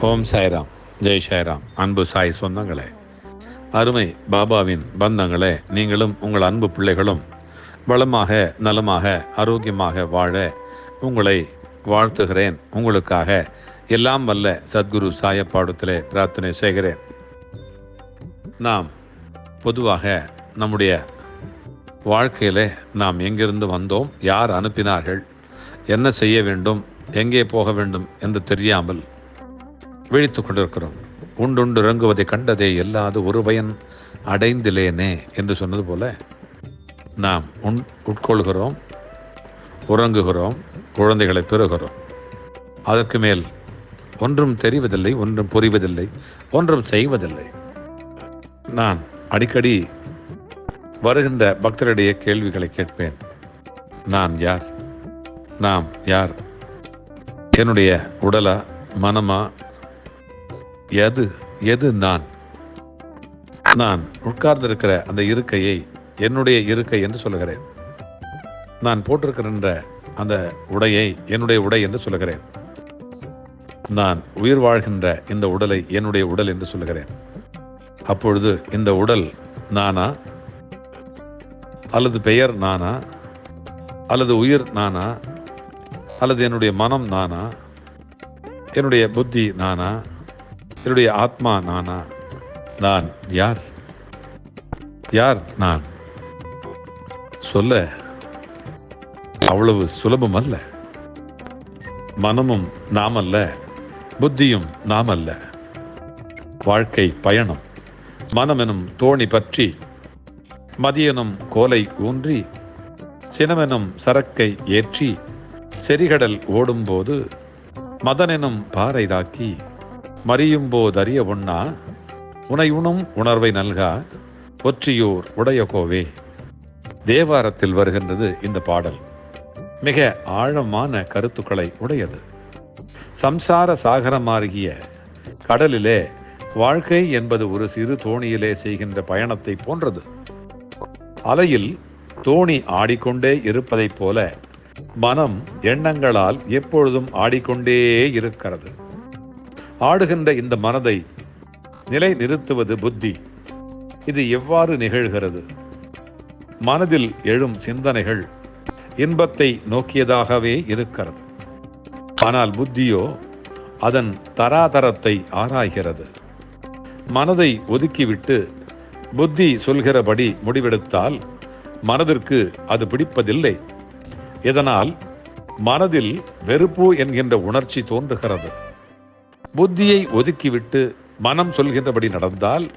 ஓம் சாய்ராம். ஜெய் சாய்ராம். அன்பு சாய் சொந்தங்களே. அருமை பாபாவின் பந்தங்களே நீங்களும் உங்கள் அன்பு பிள்ளைகளும் வளமாக நலமாக ஆரோக்கியமாக வாழ உங்களை வாழ்த்துகிறேன். உங்களுக்காக எல்லாம் வல்ல சத்குரு சாயப்பாடத்திலே பிரார்த்தனை செய்கிறேன். நாம் பொதுவாக நம்முடைய வாழ்க்கையிலே நாம் எங்கிருந்து வந்தோம் யார் அனுப்பினார்கள் என்ன செய்ய வேண்டும் எங்கே போக வேண்டும் என்று தெரியாமல் விழித்துக் கொண்டிருக்கிறோம் உண்டுண்டு இறங்குவதை கண்டதே எல்லாது ஒரு பயன் அடைந்திலேனே என்று சொன்னது போல நாம் உண் உட்கொள்கிறோம் உறங்குகிறோம் குழந்தைகளை பெறுகிறோம். அதற்கு மேல் ஒன்றும் தெரிவதில்லை ஒன்றும் புரிவதில்லை ஒன்றும் செய்வதில்லை. நான் அடிக்கடி வருகின்ற பக்தருடைய கேள்விகளை கேட்பேன். நான் யார்? நாம் யார்? என்னுடைய உடலா மனமா எது எது நான்? நான் உட்கார்ந்திருக்கிற அந்த இருக்கையை என்னுடைய இருக்கை என்று சொல்லுகிறேன். நான் போட்டிருக்கின்ற அந்த உடையை என்னுடைய உடை என்று சொல்லுகிறேன். நான் உயிர் வாழ்கின்ற இந்த உடலை என்னுடைய உடல் என்று சொல்லுகிறேன். அப்பொழுது இந்த உடல் நானா? அல்லது பெயர் நானா? அல்லது உயிர் நானா? அல்லது என்னுடைய மனம் நானா? என்னுடைய புத்தி நானா? என்னுடைய ஆத்மா நானா? நான் யார்? யார் நான்? சொல்ல அவ்வளவு சுலபம் அல்ல. மனமும் நாமல்ல புத்தியும் நாமல்ல. வாழ்க்கை பயணம் மனமெனும் தோணி பற்றி மதியனும் கோலை ஊன்றி சினமெனும் சரக்கை ஏற்றி செரிகடல் ஓடும்போது மதனெனும் பாறை தாக்கி மறியும் போதறிய உண்ணா உனை உணும் உணர்வை நல்கா ஒற்றியூர் உடைய கோவே தேவாரத்தில் வருகின்றது இந்த பாடல். மிக ஆழமான கருத்துக்களை உடையது. சம்சார சாகரமாகிய கடலிலே வாழ்க்கை என்பது ஒரு சிறு தோணியிலே செய்கின்ற பயணத்தை போன்றது. அலையில் தோணி ஆடிக்கொண்டே இருப்பதைப் போல மனம் எண்ணங்களால் எப்பொழுதும் ஆடிக்கொண்டே இருக்கிறது. ஆடுகின்ற இந்த மனதை நிலை நிறுத்துவது புத்தி. இது எவ்வாறு நிகழ்கிறது? மனதில் எழும் சிந்தனைகள் இன்பத்தை நோக்கியதாகவே இருக்கிறது. ஆனால் புத்தியோ அதன் தராதரத்தை ஆராய்கிறது. மனதை ஒதுக்கிவிட்டு புத்தி சொல்கிறபடி முடிவெடுத்தால் மனதிற்கு அது பிடிப்பதில்லை. இதனால் மனதில் வெறுப்பு என்கின்ற உணர்ச்சி தோன்றுகிறது. புத்தியை ஒதுக்கிவிட்டு மனம் சொல்கின்றபடி நடந்தால்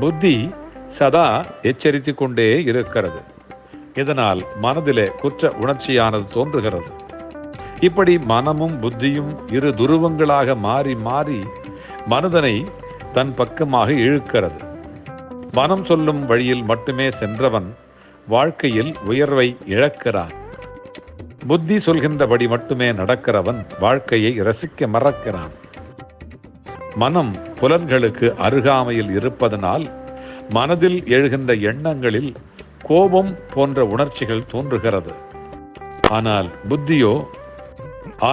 புத்தி சதா எச்சரித்துக் கொண்டே இருக்கிறது. இதனால் மனதிலே குற்ற உணர்ச்சியானது தோன்றுகிறது. இப்படி மனமும் புத்தியும் இரு துருவங்களாக மாறி மாறி மனிதனை தன் பக்கமாக இழுக்கிறது. மனம் சொல்லும் வழியில் மட்டுமே சென்றவன் வாழ்க்கையில் உயர்வை இழக்கிறான். புத்தி சொல்கின்றபடி மட்டுமே நடக்கிறவன் வாழ்க்கையை ரசிக்க மறக்கிறான். மனம் புலன்களுக்கு அருகாமையில் இருப்பதனால் மனதில் எழுகின்ற எண்ணங்களில் கோபம் போன்ற உணர்ச்சிகள் தோன்றுகிறது. ஆனால் புத்தியோ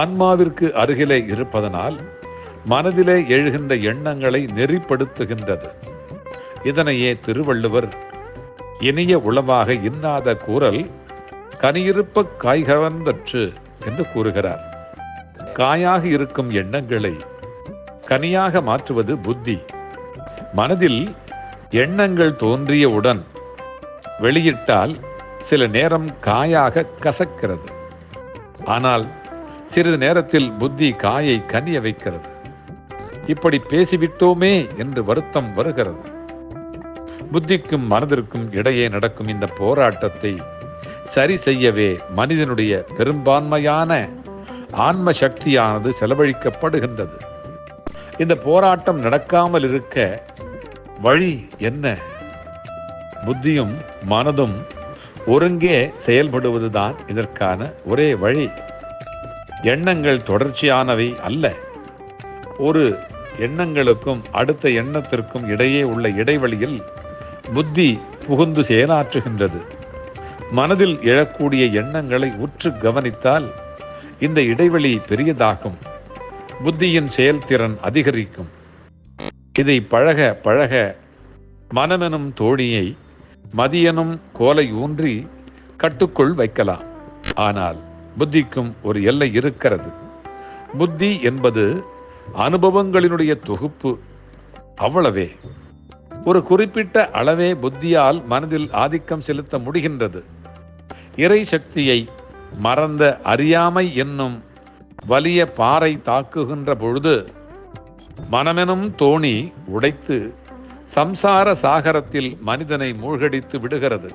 ஆன்மாவிற்கு அருகிலே இருப்பதனால் மனதிலே எழுகின்ற எண்ணங்களை நெறிப்படுத்துகின்றது. இதனையே திருவள்ளுவர் இனிய உளவாக இன்னாத கூறல் கனியிருப்ப காய்கவர்ந்தற்று என்று கூறுகிறார். காயாக இருக்கும் எண்ணங்களை கனியாக மாற்றுவது புத்தி. மனதில் எண்ணங்கள் தோன்றியவுடன் வெளியிட்டால் சில நேரம் காயாக கசக்கிறது. ஆனால் சிறிது நேரத்தில் புத்தி காயை கனிய வைக்கிறது. இப்படி பேசிவிட்டோமே என்று வருத்தம் வருகிறது. புத்திக்கும் மனதிற்கும் இடையே நடக்கும் இந்த போராட்டத்தை சரி செய்யவே மனிதனுடைய பெரும்பான்மையான ஆன்ம சக்தியானது செலவழிக்கப்படுகின்றது. இந்த போராட்டம் நடக்காமல் இருக்க வழி என்ன? புத்தியும் மனதும் ஒருங்கே செயல்படுவதுதான் இதற்கான ஒரே வழி. எண்ணங்கள் தொடர்ச்சியானவை அல்ல. ஒரு எண்ணங்களுக்கும் அடுத்த எண்ணத்திற்கும் இடையே உள்ள இடைவெளியில் புத்தி புகுந்து செயலாற்றுகின்றது. மனதில் எழக்கூடிய எண்ணங்களை உற்று கவனித்தால் இந்த இடைவெளி பெரியதாகும். புத்தியின் செயல்திறன் அதிகரிக்கும். இதை பழக பழக மனமெனும் தோணியை மதியனும் கோலை ஊன்றி கட்டுக்குள் வைக்கலாம். ஆனால் புத்திக்கும் ஒரு எல்லை இருக்கிறது. புத்தி என்பது அனுபவங்களினுடைய தொகுப்பு. அவ்வளவே. ஒரு குறிப்பிட்ட அளவே புத்தியால் மனதில் ஆதிக்கம் செலுத்த முடிகின்றது. இறை சக்தியை மறந்த அறியாமை என்னும் வலிய பாறை தாக்குகின்ற பொழுது மனமெனும் தோணி உடைத்து சம்சார சாகரத்தில் மனிதனை மூழ்கடித்து விடுகிறது.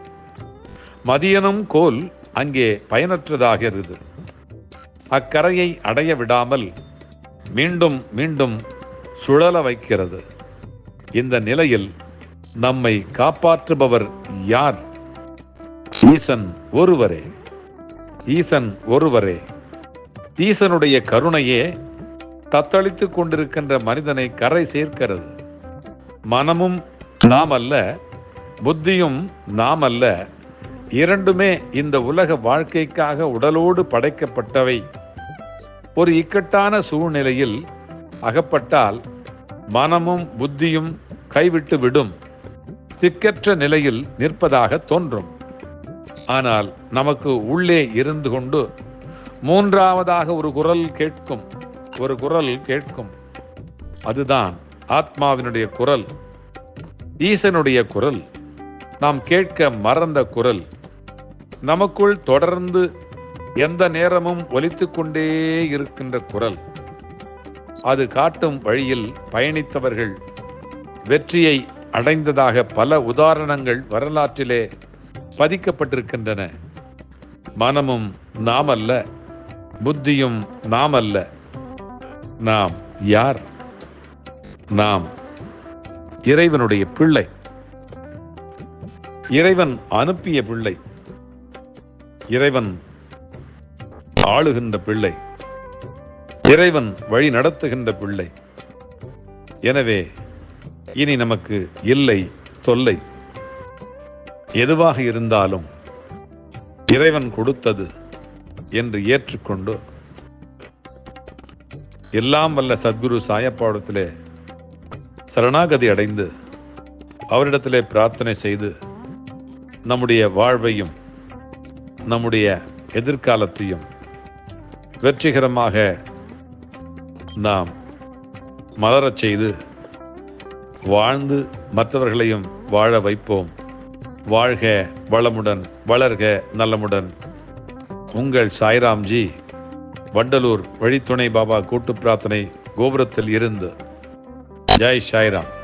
மதியனும் கோல் அங்கே பயனற்றதாகிறது. அக்கரையை அடைய விடாமல் மீண்டும் மீண்டும் சுழல வைக்கிறது. இந்த நிலையில் நம்மை காப்பாற்றுபவர் யார்? ஈசன் ஒருவரே. ஈசன் ஒருவரே. ஈசனுடைய கருணையே தத்தளித்து கொண்டிருக்கின்ற மனிதனை கரை சேர்க்கிறது. மனமும் நாம் அல்ல புத்தியும் நாம் அல்ல இரண்டுமே இந்த உலக வாழ்க்கைக்காக உடலோடு படைக்கப்பட்டவை. ஒரு இக்கட்டான சூழ்நிலையில் அகப்பட்டால் மனமும் புத்தியும் கைவிட்டு விடும். சிக்கற்ற நிலையில் நிற்பதாக தோன்றும். ஆனால் நமக்கு உள்ளே இருந்து கொண்டு மூன்றாவதாக ஒரு குரல் கேட்கும். ஒரு குரல் கேட்கும். அதுதான் ஆத்மாவினுடைய குரல். ஈசனுடைய குரல். நாம் கேட்க மறந்த குரல். நமக்குள் தொடர்ந்து எந்த நேரமும் ஒலித்துக்கொண்டே இருக்கின்ற குரல். அது காட்டும் வழியில் பயணித்தவர்கள் வெற்றியை அடைந்ததாக பல உதாரணங்கள் வரலாற்றிலே பதிக்கப்பட்டிருக்கின்றன. மனமும் நாம் அல்ல புத்தியும் நாம் அல்ல நாம் யார்? நாம் இறைவனுடைய பிள்ளை. இறைவன் அனுப்பிய பிள்ளை. இறைவன் ஆளுகின்ற பிள்ளை. இறைவன் வழி நடத்துகின்ற பிள்ளை. எனவே இனி நமக்கு இல்லை தொல்லை. எதுவாக இருந்தாலும் இறைவன் கொடுத்தது என்று ஏற்றுக்கொண்டு எல்லாம் வல்ல சத்குரு சாயப்பாடத்திலே சரணாகதி அடைந்து அவரிடத்திலே பிரார்த்தனை செய்து நம்முடைய வாழ்வையும் நம்முடைய எதிர்காலத்தையும் வெற்றிகரமாக நாம் மலரச் செய்து வாழ்ந்து மற்றவர்களையும் வாழ வைப்போம். வாழ்க வளமுடன் வளர்க நலமுடன். உங்கள் சாய்ராம்ஜி வண்டலூர் வழித்துணை பாபா கூட்டு பிரார்த்தனை கோபுரத்தில் இருந்து. ஜெய் சாய்ராம்.